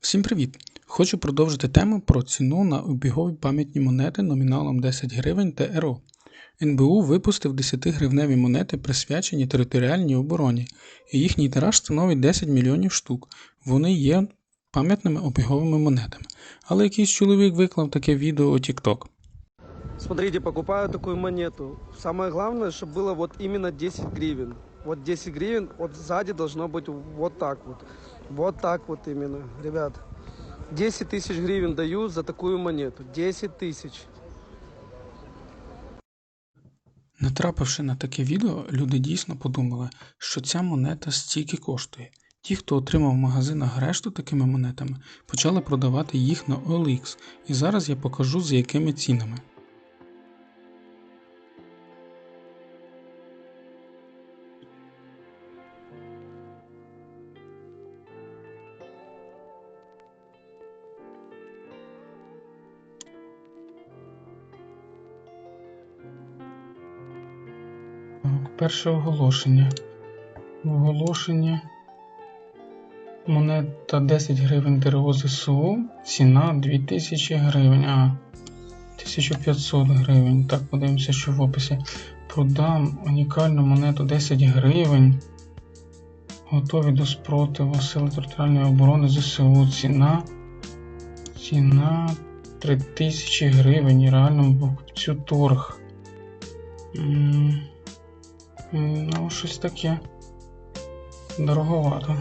Всім привіт! Хочу продовжити тему про ціну на обігові пам'ятні монети номіналом 10 гривень ТРО. НБУ випустив 10-гривневі монети, присвячені територіальній обороні, і їхній тираж становить 10 мільйонів штук. Вони є пам'ятними обіговими монетами. Але якийсь чоловік виклав таке відео у TikTok. Смотрите, покупаю такую монету. Самое главное, чтобы было вот именно 10 гривен. Вот 10 гривен, вот сзади должно быть вот так вот. Вот так вот именно, ребят. 10 тысяч гривен даю за такую монету. 10 тысяч. Натрапивши на таке відео, люди дійсно подумали, що ця монета стільки коштує. Ті, хто отримав в магазинах решту такими монетами, почали продавати їх на OLX, і зараз я покажу з якими цінами. Перше оголошення. Оголошення. Монета 10 гривень ДРО ЗСУ. Ціна 2000 гривень. А, 1500 гривень. Так, подивимося, що в описі. Продам унікальну монету 10 гривень. Готові до спротиву Сили територіальної оборони ЗСУ. Ціна. Ціна 3000 гривень. Реально покупцю торг. М, Ну, щось таке. Дороговато.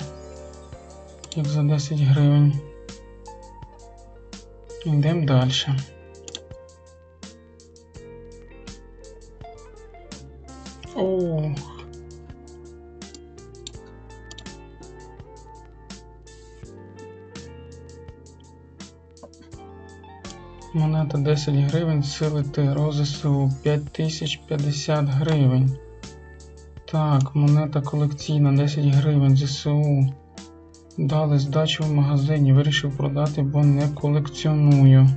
Як за 10 гривень. Йдемо далі. Ох. Монета 10 гривень, сили ТРО ЗСУ 5050 гривень. Так, монета колекційна 10 гривень ЗСУ. Дали здачу в магазині, вирішив продати, бо не колекціоную.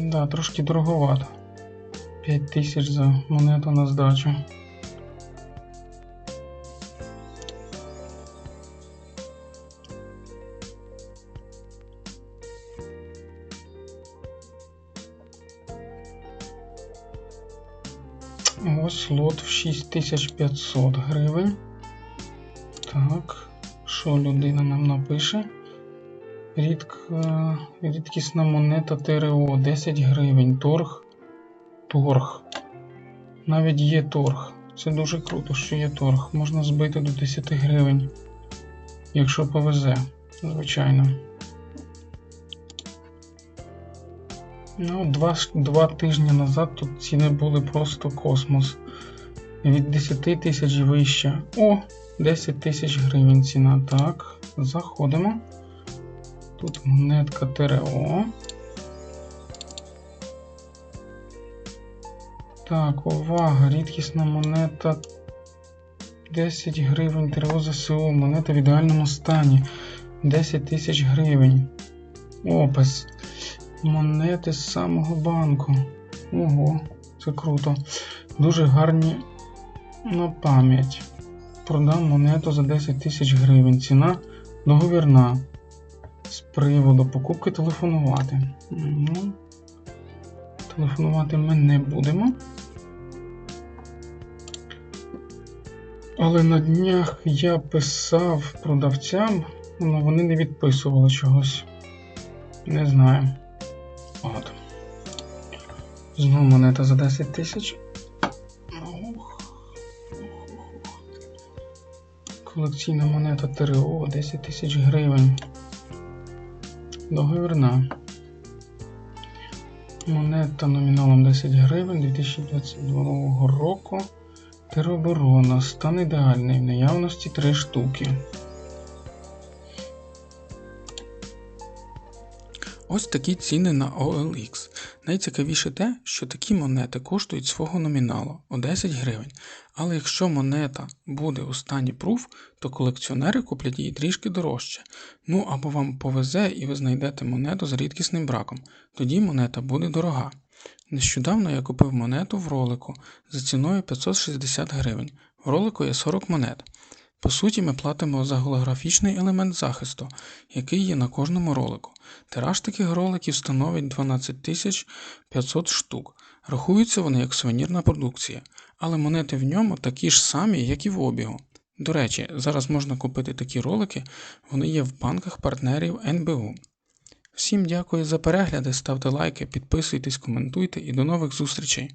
Да, трошки дороговато. 5 тисяч за монету на здачу. Ось лот в 6500 гривень. Так, що людина нам напише? Рідка, рідкісна монета ТРО 10 гривень. Торг. Торг. Навіть є торг. Це дуже круто, що є торг. Можна збити до 10 гривень. Якщо повезе, звичайно. Ну, два, два тижні назад тут ціни були просто космос. Від 10 тисяч вище. О, 10 тисяч гривень ціна. Так, заходимо. Тут монетка ТРО. Так, увага, рідкісна монета 10 гривень ТРО ЗСУ. Монета в ідеальному стані. 10 тисяч гривень. Опис. Монети з самого банку. Ого, це круто. Дуже гарні на пам'ять. Продам монету за 10 тисяч гривень. Ціна договірна. З приводу покупки телефонувати. Ну, телефонувати ми не будемо. Але на днях я писав продавцям, але вони не відписували чогось. Не знаю. От. Знову монета за 10 тисяч. Колекційна монета ТРО 10 тисяч гривень. Договірна. Монета номіналом 10 гривень 2022 року. Тероборона. Стан ідеальний. В наявності 3 штуки. Ось такі ціни на OLX. Найцікавіше те, що такі монети коштують свого номіналу у 10 гривень. Але якщо монета буде у стані пруф, то колекціонери куплять її трішки дорожче. Ну або вам повезе і ви знайдете монету з рідкісним браком. Тоді монета буде дорога. Нещодавно я купив монету в ролику за ціною 560 гривень. В ролику є 40 монет. По суті, ми платимо за голографічний елемент захисту, який є на кожному ролику. Тираж таких роликів становить 12 500 штук. Рахуються вони як сувенірна продукція, але монети в ньому такі ж самі, як і в обігу. До речі, зараз можна купити такі ролики, вони є в банках партнерів НБУ. Всім дякую за перегляди, ставте лайки, підписуйтесь, коментуйте і до нових зустрічей!